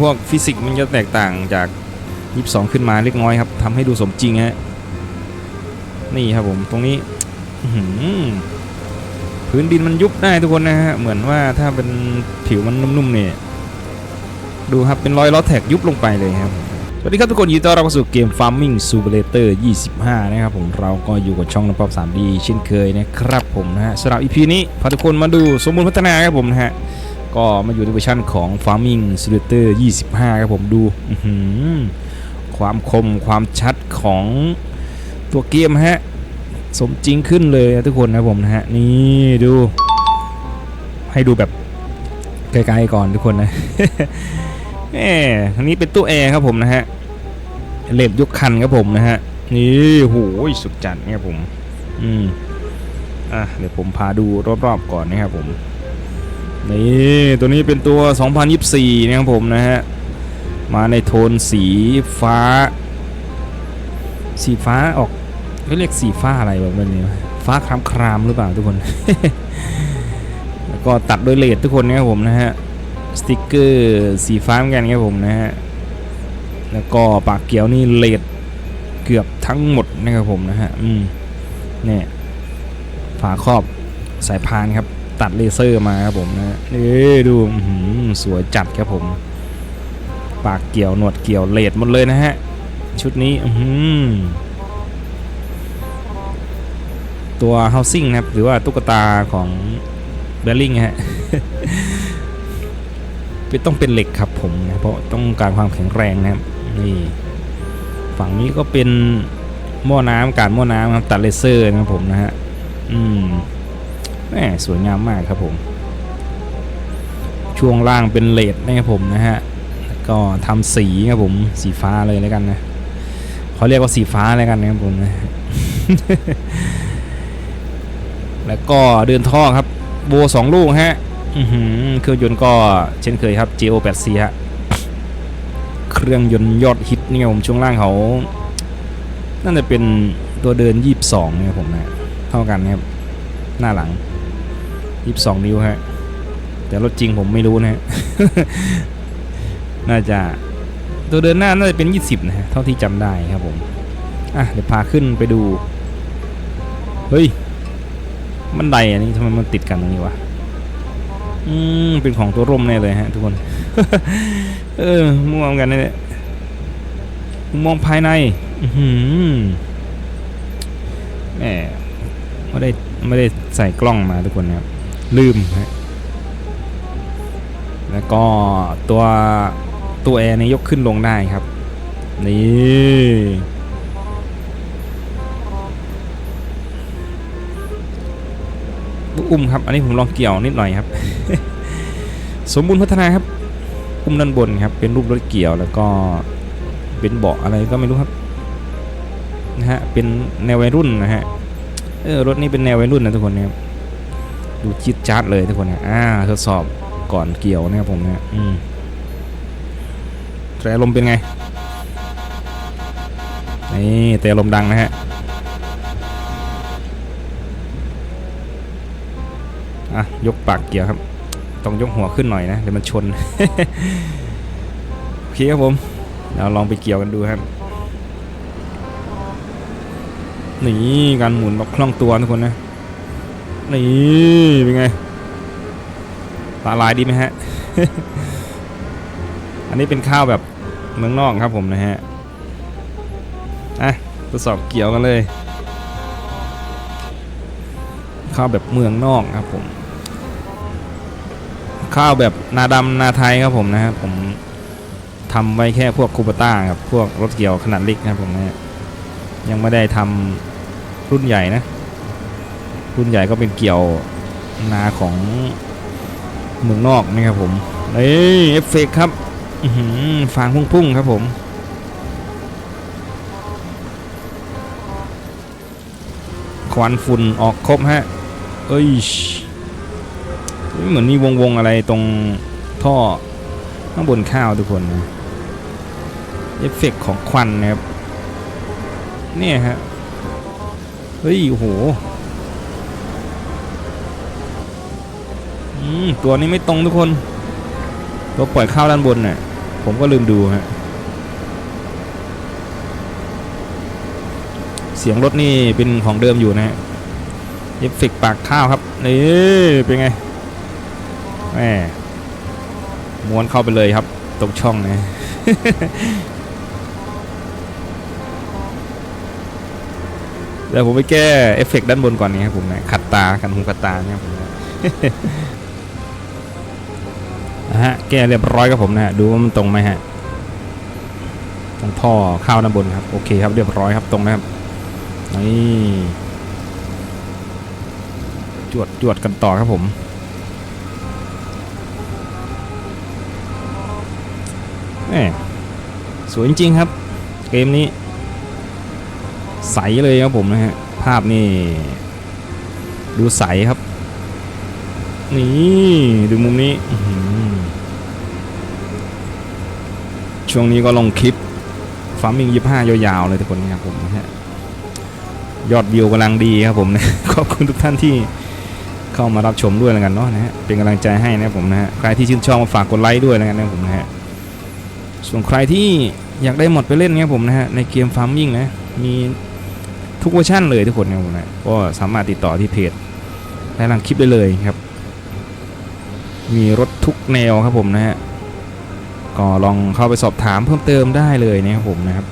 พวกฟิสิกส์มันจะแตกต่างจาก 22 ขึ้นมาเล็กน้อยครับทำให้ดูสมจริงฮะนี่ครับผมตรงนี้พื้นดินมันยุบได้ทุกคนนะฮะเหมือนว่าถ้าเป็นผิวมันนุ่มๆเนี่ยดูครับเป็นรอยล้อแท็กยุบลงไปเลยครับสวัสดีครับทุกคนยินดีต้อนรับเข้าสู่เกม Farming Simulator 25 นะครับผมเราก็อยู่กับช่องน้ำป๊อป 3D เช่นเคยนะครับผมนะฮะสำหรับ EP นี้พาทุกคนมาดูสมบูรณ์พัฒนาครับผมนะฮะ ก็มาอยู่ในเวอร์ชันของ Farming Simulator 25 ครับผมดูความคมความชัดของตัวเกมฮะ สมจริงขึ้นเลยนะทุกคนนะผมนะฮะ นี่ดู ให้ดูแบบไกลๆก่อนทุกคนนะแหมอันนี้เป็นตู้แอร์ครับผมนะฮะเลดยกคันครับผมนะฮะ นี่โหสุดจัดเนี่ยผม อืมอะเดี๋ยวผมพาดูรอบๆก่อนนะครับผม นี่ตัวนี้เป็นตัว 2024 นะครับผมนะฮะ มาในโทนสีฟ้า สีฟ้าออกเขาเรียกสีฟ้าอะไรแบบนี้วะฟ้าครามครามๆหรือเปล่าทุกคน แล้วก็ตัดโดยเลดทุกคนนะครับผมนะฮะ สติกเกอร์สีฟ้าเหมือนกันครับผมนะฮะ แล้วก็ปากเกียวนี่เลดเกือบทั้งหมดนะครับผมนะฮะ อืมเนี่ยฝาครอบสายพานครับ ตัดเลเซอร์มาครับผมนะฮะนี่ดูสวยจัดครับผม ปากเกี่ยวหนวดเกี่ยวเลดหมดเลยนะฮะ ชุดนี้ตัว housing นะครับ หรือว่าตุ๊กตาของเบลลิงฮะเป็นต้องเป็นเหล็กครับผมนะเพราะต้องการความแข็งแรงนะครับนี่ฝั่งนี้ก็เป็นหม้อน้ำการหม้อน้ำครับตัดเลเซอร์นะครับผมนะฮะอืม แหมสวยงามมากครับผม ช่วงล่างเป็นเลดนะครับผมนะฮะก็ทำสีครับผมสีฟ้าเลยแล้วกันนะเขาเรียกว่าสีฟ้าแล้วกันนะครับผมนะแล้วก็เดินท่อครับ โบสองลูกฮะเครื่องยนต์ก็เช่นเคยครับ GO 8 c ฮะเครื่องยนต์ยอดฮิตนี่ครับผมช่วงล่างเขาน่าจะเป็นตัวเดิน 22นะครับผมนะเท่ากันนะครับหน้าหลัง 22นิ้วฮะ แต่รถจริงผมไม่รู้นะฮะ น่าจะตัวเดินหน้าน่าจะเป็น20นะฮะ เท่าที่จำได้ครับผม อะ เดี๋ยวพาขึ้นไปดู เฮ้ยบันไดอันนี้ทำไมมันติดกันตรงนี้วะ อืม เป็นของตัวร่มแน่เลยฮะ ทุกคน เออมั่วเหมือนกันเนี่ยมุมมองภายใน อือหือแหมไม่ได้ไม่ได้ใส่กล้องมาทุกคนนะครับ ลืมฮะแล้วก็ตัวตัวแอร์นี่ยกขึ้นลงได้ครับ นี่อุ้มครับ อันนี้ผมลองเกี่ยวนิดหน่อยครับ สมบูรณ์พัฒนาครับ อุ้มด้านบนครับ เป็นรูปรถเกี่ยวแล้วก็เป็นเบาะอะไรก็ไม่รู้ครับนะฮะเป็นแนววัยรุ่นนะฮะเออรถนี้เป็นแนววัยรุ่นนะทุกคนนะครับ ดูจิดจัดเลยทุกคนนะอ่าทดสอบก่อนเกี่ยวนะครับผมนะอืมแตรลมเป็นไง นี่แต่ลมดังนะฮะอะยกปากเกียร์ครับ ต้องยกหัวขึ้นหน่อยนะเดี๋ยวมันชน โอเคครับผม เราลองไปเกี่ยวกันดูครับนี่การหมุนแบบคล่องตัวทุกคนนะ นี่เป็นไงตาลายดีไหมฮะ อันนี้เป็นข้าวแบบเมืองนอกครับผมนะฮะ อะทดสอบเกี่ยวกันเลย ข้าวแบบเมืองนอกครับผม ข้าวแบบนาดำนาไทยครับผมนะครับผมทำไว้แค่พวกคูปต้ากับพวกรถเกี่ยวขนาดเล็กครับผมนะฮะยังไม่ได้ทำรุ่นใหญ่นะ รุ่นใหญ่ก็เป็นเกี่ยวนาของเมืองนอกนะครับผมเอ้เอฟเฟกครับฟางพุ่งๆครับผมควันฝุ่นออกครบฮะ เอ้ย เหมือนมีวงๆอะไรตรงท่อข้างบนข้าวทุกคนนะเอฟเฟกของควันนะครับ เนี่ยฮะ เฮ้ย โอ้โห ตัวนี้ไม่ตรงทุกคน ตัวปล่อยข้าวด้านบนน่ะ ผมก็ลืมดูฮะ เสียงรถนี่เป็นของเดิมอยู่นะฮะเอฟเฟกต์ปากข้าวครับ นี่เป็นไงแหมม้วนเข้าไปเลยครับ ตรงช่องนะเดี๋ยวผมไปแก้เอฟเฟกต์ด้านบนก่อนนี่ครับผมนะขัดตากันหูขัดตาเนี่ยผมนะ แก้เรียบร้อยครับผมนะฮะดูว่ามันตรงไหมฮะตรงท่อข้าวด้านบนครับโอเคครับเรียบร้อยครับตรงนะครับนี่จวดจวดกันต่อครับผมแหมสวยจริงๆครับ เกมนี้ ใสเลยครับผมนะฮะภาพนี่ดูใสครับ นี่ ดูมุมนี้อื้อหือ ช่วงนี้ก็ลงคลิปฟาร์มิงยี่ห้ายาวๆเลยทุกคนนะครับผมนะฮะยอดวิวกำลังดีครับผมนะขอบคุณทุกท่านที่เข้ามารับชมด้วยแล้วกันเนาะนะฮะเป็นกำลังใจให้นะครับผมนะฮะใครที่ชื่นชอบมาฝากกดไลค์ด้วยแล้วกันนะครับผมนะฮะส่วนใครที่อยากได้หมดไปเล่นเนี่ยผมนะฮะในเกมฟาร์มิงนะมีทุกเวอร์ชันเลยทุกคนนะครับผมนะก็สามารถติดต่อที่เพจและหลังคลิปได้เลยครับ มีรถทุกแนวครับผมนะฮะ ก็ลองเข้าไปสอบถามเพิ่มเติมได้เลยนะครับผมนะครับ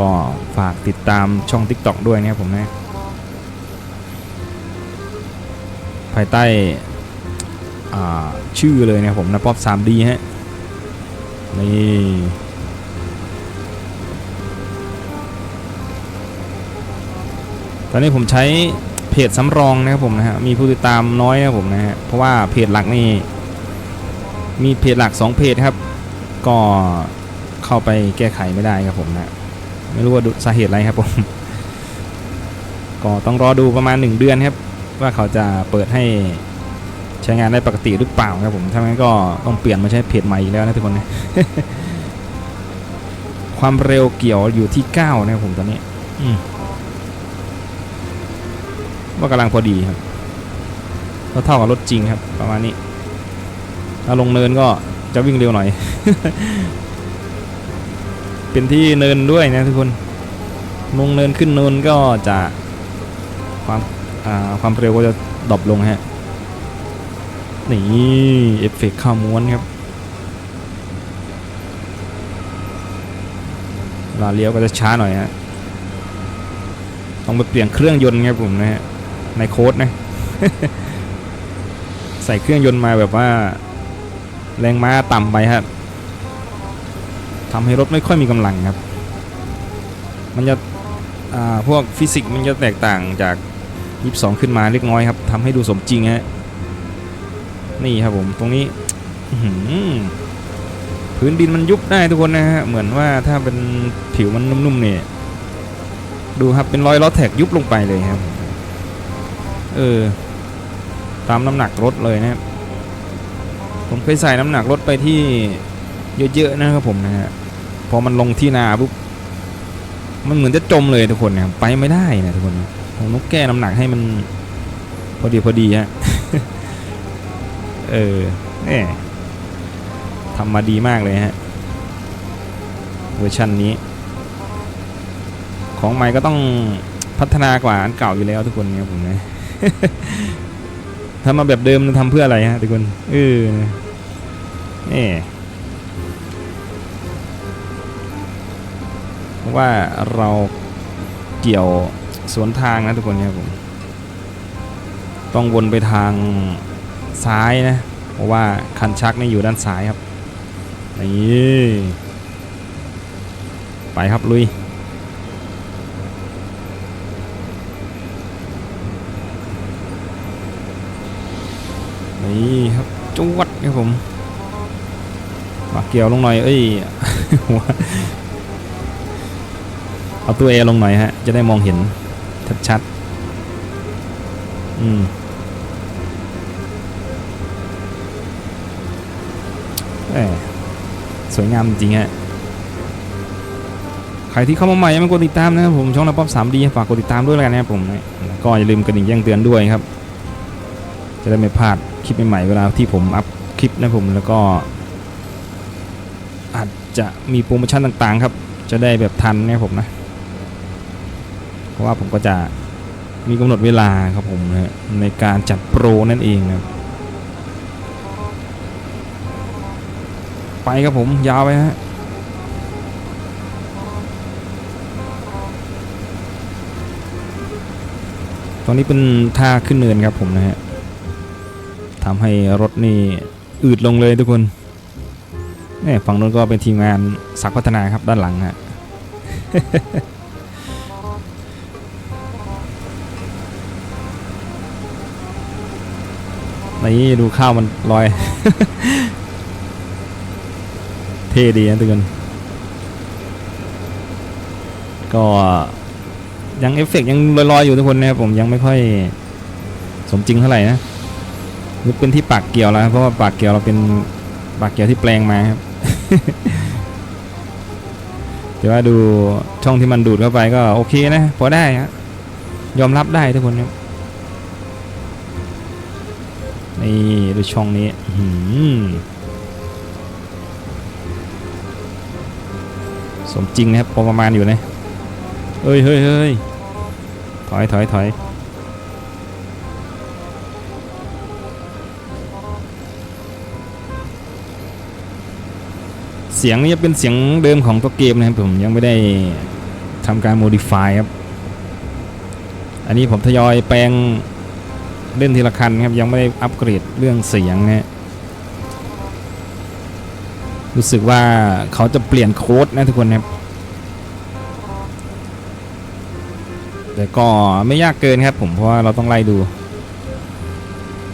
ก็ฝากติดตามช่อง TikTok ด้วยนะครับผมนะภายใต้อ่าชื่อเลยนะครับผมนะป๊อป 3D ฮะนี่ตอนนี้ผมใช้เพจสำรองนะครับผมนะฮะมีผู้ติดตามน้อยนะครับผมนะฮะเพราะว่าเพจหลักนี่ มีเพจหลัก 2 เพจครับ ก็เข้าไปแก้ไขไม่ได้ครับผมนะ ไม่รู้ว่าดูสาเหตุอะไรครับผม ก็ต้องรอดูประมาณ 1 เดือนครับ ว่าเขาจะเปิดให้ใช้งานได้ปกติหรือเปล่าครับผมถ้างั้นก็ต้องเปลี่ยนมาใช้เพจใหม่อีกแล้วนะทุกคนนะความเร็วเกี่ยวอยู่ที่ 9 นะครับผมตอนนี้ว่ากำลังพอดีครับเท่ากับรถจริงครับ ประมาณนี้ ถ้าลงเนินก็จะวิ่งเร็วหน่อย เป็นที่เนินด้วยนะทุกคน ลงเนินขึ้นเนินก็จะความความเร็วก็จะดรอปลงฮะ นี่เอฟเฟกต์ข้าม้วนครับลาเลี้ยวก็จะช้าหน่อยฮะ ต้องไปเปลี่ยนเครื่องยนต์ครับผมนะฮะ ในโค้ดนะ ใส่เครื่องยนต์มาแบบว่า แรงม้าต่ำไปครับทำให้รถไม่ค่อยมีกำลังครับ มันจะพวกฟิสิกส์มันจะแตกต่างจาก22 ขึ้นมาเล็กน้อยครับทำให้ดูสมจริงฮะนี่ครับผมตรงนี้พื้นดินมันยุบได้ทุกคนนะฮะเหมือนว่าถ้าเป็นผิวมันนุ่มๆเนี่ยดูครับเป็นรอยล้อแท็กยุบลงไปเลยครับ เออ ตามน้ำหนักรถเลยนะครับ ผมเคยใส่น้ำหนักรถไปที่เยอะๆนะครับผมนะฮะพอมันลงที่นาปุ๊บมันเหมือนจะจมเลยทุกคนนะไปไม่ได้นะทุกคนผมต้องแก้น้ำหนักให้มัน พอดีพอดีฮะเออแหมทำมาดีมากเลยฮะเวอร์ชันนี้ ของใหม่ก็ต้องพัฒนากว่าอันเก่าอยู่แล้วทุกคนเนี่ยผมนะทำมาแบบเดิมทำเพื่ออะไรฮะทุกคนเออ เอเพราะว่าเราเกี่ยวสวนทางนะทุกคนเนี่ยผมต้องวนไปทางซ้ายนะ เพราะว่าคันชักนี่อยู่ด้านซ้ายครับนี่ไปครับลุยนี่ครับจวดครับผม มาเกี่ยวลงหน่อย เอ้ยหัวเอาตัวเอลงหน่อยฮะ จะได้มองเห็นชัดๆอืมเอ้ยสวยงามจริงฮะ ใครที่เข้ามาใหม่ยังไม่กดติดตามนะครับผมช่องระป๊อป 3D ฝากกดติดตามด้วยแล้วกันนะครับผมก็อย่าลืมกระดิ่งแจ้งเตือนด้วยครับ จะได้ไม่พลาดคลิปใหม่ๆเวลาที่ผมอัพคลิปนะผมแล้วก็ อาจจะมีโปรโมชั่นต่างๆ ครับ จะได้แบบทันนะผมนะ เพราะว่าผมก็จะมีกำหนดเวลาครับผมนะในการจัดโปรนั่นเองนะไปครับผมยาวไปฮะตรงนี้เป็นท่าขึ้นเนินครับผมนะฮะทำให้รถนี่อืดลงเลยทุกคน เนี่ยฝั่งนู้นก็เป็นทีมงานสักพัฒนาครับด้านหลังฮะนี่ดูข้าวมันลอย เท่ดีนะทุกคนก็ยังเอฟเฟกต์ยังลอยๆอยู่ทุกคนนะครับผมยังไม่ค่อยสมจริงเท่าไหร่นะหรือเป็นที่ปากเกี่ยวแล้วเพราะว่าปากเกี่ยวเราเป็นปากเกี่ยวที่แปลงมาครับ แต่ว่าดูช่องที่มันดูดเข้าไปก็โอเคนะพอได้ฮะยอมรับได้ทุกคนครับนี่ดูช่องนี้หือสมจริงนะครับพอประมาณอยู่นะเฮ้ยเฮ้ยเฮ้ยถอยถอยถอย สียงนี้จะเป็นเสียงเดิมของตัวเกมนะครับผมยังไม่ได้ทำการ modify ครับ อันนี้ผมทยอยแปลงเล่นทีละคันครับยังไม่ได้อัปเกรดเรื่องเสียงนะฮะรู้สึกว่าเขาจะเปลี่ยนโค้ดนะทุกคนครับ แต่ก็ไม่ยากเกินครับผมเพราะว่าเราต้องไล่ดู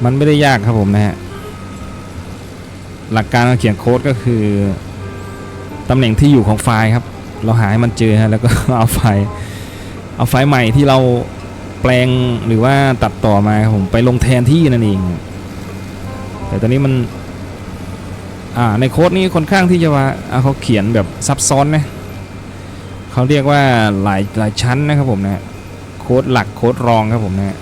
มันไม่ได้ยากครับผมนะฮะหลักการการเขียนโค้ดก็คือ ตำแหน่งที่อยู่ของไฟล์ครับ เราหาให้มันเจอฮะแล้วก็เอาไฟล์เอาไฟล์ใหม่ที่เราแปลงหรือว่าตัดต่อมาครับผมไปลงแทนที่นั่นเอง แต่ตอนนี้มันอ่าในโค้ดนี้ค่อนข้างที่จะว่าเขาเขียนแบบซับซ้อนนะเขาเรียกว่าหลายหลายชั้นนะครับผมนะโค้ดหลักโค้ดรองครับผมนะฮะ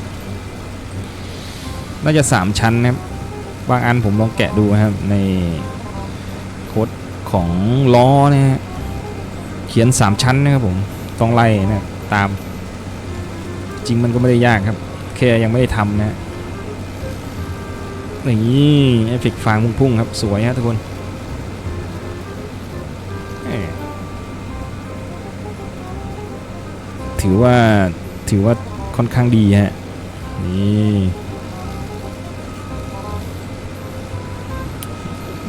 น่าจะ 3 ชั้นนะครับบางอันผมลองแกะดูนะครับในโค้ด ของล้อนะฮะเขียน 3 ชั้นนะครับผมต้องไล่นะตาม จริงมันก็ไม่ได้ยากครับแค่ยังไม่ได้ทำนะฮะนี่เอฟเฟกฟางพุ่งๆครับสวยฮะทุกคนถือว่าถือว่าค่อนข้างดีฮะนี่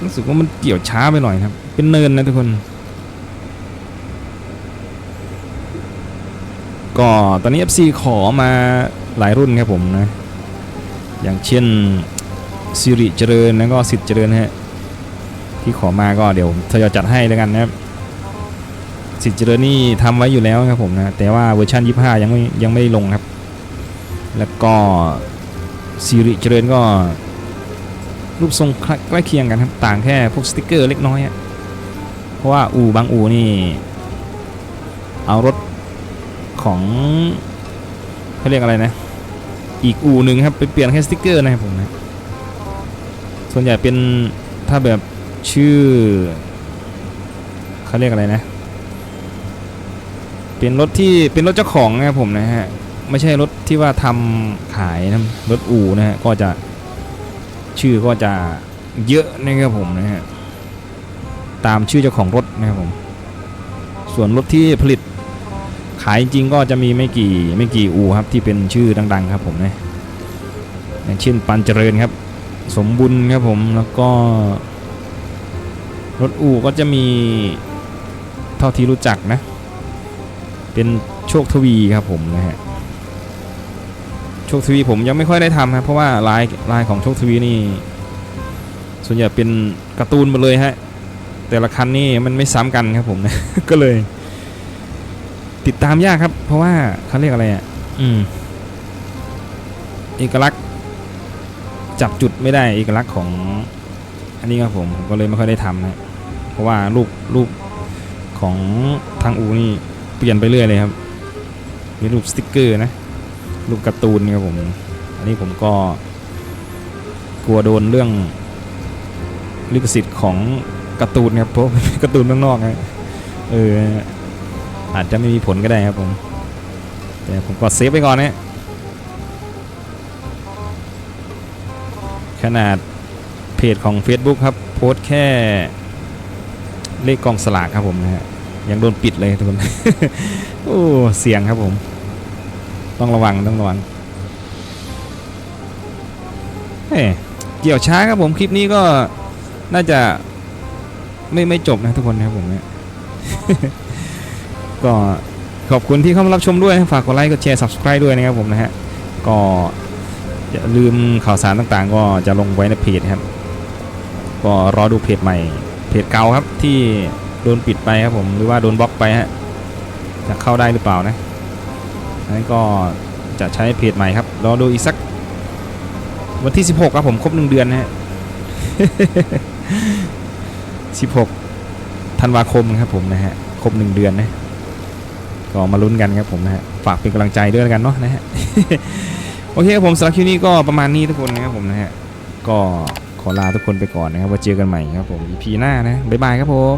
รู้สึกว่ามันเกี่ยวช้าไปหน่อยครับ เป็นเนินนะทุกคน ก็ตอนนี้ FC ขอมาหลายรุ่นครับผมนะ อย่างเช่นสิริเจริญแล้วก็สิทธิ์เจริญฮะที่ขอมาก็เดี๋ยวทยอยจัดให้แล้วกันนะครับสิทธิ์เจริญนี่ทำไว้อยู่แล้วครับผมนะแต่ว่าเวอร์ชัน25 ยังไม่ยังไม่ได้ลงครับ แล้วก็ซีริเจริญก็รูปทรงใกล้เคียงกันครับ ต่างแค่พวกสติกเกอร์เล็กน้อยอะ เพราะว่าอู่บางอู่นี่ เอารถของเขาเรียกอะไรนะ อีกอู่หนึ่งครับไปเปลี่ยนแค่สติกเกอร์นะครับผมนะ ส่วนใหญ่เป็นถ้าแบบชื่อเขาเรียกอะไรนะ เป็นรถที่เป็นรถเจ้าของนะครับผมนะฮะไม่ใช่รถที่ว่าทำขายนะรถอู่นะฮะก็จะชื่อก็จะเยอะนะครับผมนะฮะ ตามชื่อเจ้าของรถนะครับผมส่วนรถที่ผลิตขายจริงก็จะมีไม่กี่ไม่กี่อู่ครับที่เป็นชื่อดัง ๆ ครับผมนะอย่างเช่นปันเจริญครับ สมบุญครับผมแล้วก็ รถอู่ก็จะมีเท่าที่รู้จักนะ เป็นโชคทวีครับผมนะฮะโชคทวีผมยังไม่ค่อยได้ทำครับเพราะว่าลายลายของโชคทวีนี่ ส่วนใหญ่เป็นการ์ตูนหมาเลยฮะ แต่ละคันนี่มันไม่ซ้ำกันครับผมนะก็เลย ติดตามยากครับ เพราะว่าเขาเรียกอะไรอะอืมเอกลักษณ์ จับจุดไม่ได้เอกลักษณ์ของ อันนี้ครับผมผมก็เลยไม่ค่อยได้ทำนะเพราะว่ารูปรูปของทางอูนี่เปลี่ยนไปเรื่อยเลยครับมีรูปสติกเกอร์นะรูปการ์ตูนครับผม อันนี้ผมก็กลัวโดนเรื่องลิขสิทธิ์ของ การ์ตูนครับเพราะการ์ตูนเมืองนอกนะเอออาจจะไม่มีผลก็ได้ครับผมแต่ผมก็เซฟไปก่อนนะขนาดเพจของ Facebook ครับ โพสต์แค่เลขกองสลากครับผมนะฮะยังโดนปิดเลยทุกคน โอ้เสียงครับผม ต้องระวังต้องระวังเฮ้ยเกี่ยวช้าครับผมคลิปนี้ก็น่าจะ ไม่ไม่จบนะทุกคนนะครับผมเนี่ยก็ขอบคุณที่เข้ามารับชมด้วยนะฝากกดไลค์กดแชร์ subscribe ด้วยนะครับผมนะฮะก็อย่าลืมข่าวสารต่างๆ ก็จะลงไว้ในเพจครับ ก็รอดูเพจใหม่ เพจเก่าครับที่โดนปิดไปครับผมหรือว่าโดนบล็อกไปฮะจะเข้าได้หรือเปล่านะนั้นก็จะใช้เพจใหม่ครับรอดูอีกสักวันที่ 16 ครับผมครบหนึ่งเดือนนะฮะ 16ธันวาคมครับผมนะฮะครบหนึ่งเดือนนะก็มาลุ้นกันครับผมนะฮะฝากเป็นกำลังใจด้วยกันเนาะนะฮะโอเคครับผมสำหรับคลิปนี้ก็ประมาณนี้ทุกคนนะครับผมนะฮะก็ขอลาทุกคนไปก่อนนะครับว่าเจอกันใหม่ครับผม EP หน้านะบ๊ายบายครับผม